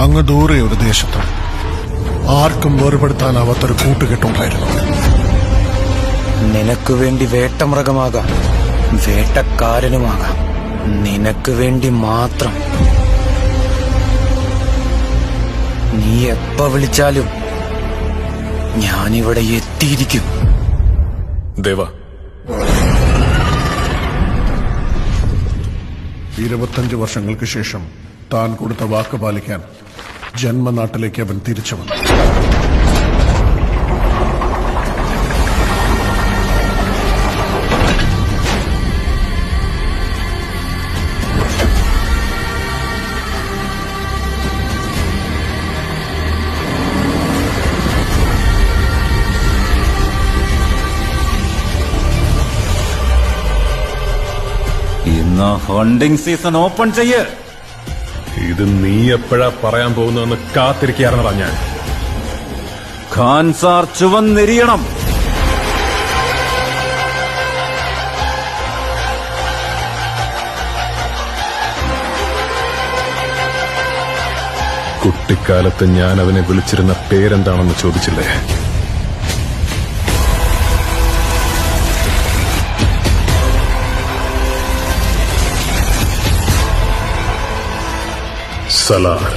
അങ്ങ് ദൂരെ ഒരു ദേശത്ത് ആർക്കും വേർപെടുത്താനാവാത്തൊരു കൂട്ടുകെട്ടുണ്ടായിരുന്നു. നിനക്ക് വേണ്ടി വേട്ടമൃഗമാകാം. വേട്ടക്കാരനുമാകാം. നിനക്ക് വേണ്ടി മാത്രം. നീ എപ്പ വിളിച്ചാലും ഞാനിവിടെ എത്തിയിരിക്കും. ദേവ. ഇരുപത്തഞ്ച് വർഷങ്ങൾക്ക് ശേഷം താൻ കൊടുത്ത വാക്ക് പാലിക്കാൻ ജന്മനാട്ടിലേക്ക് അവൻ തിരിച്ചു വന്നു. ഇന്ന് സീസൺ ഓപ്പൺ ചെയ്യ്. ഇത് നീ എപ്പോഴാ പറയാൻ പോകുന്നതെന്ന് കാത്തിരിക്കാറുന്നതാ ഞാൻ. ഖാൻ സാർ ചുവന്നെരിയണം കുട്ടിക്കാലത്ത് ഞാൻ അവനെ വിളിച്ചിരുന്ന പേരെന്താണെന്ന് ചോദിച്ചില്ലേ? Salah.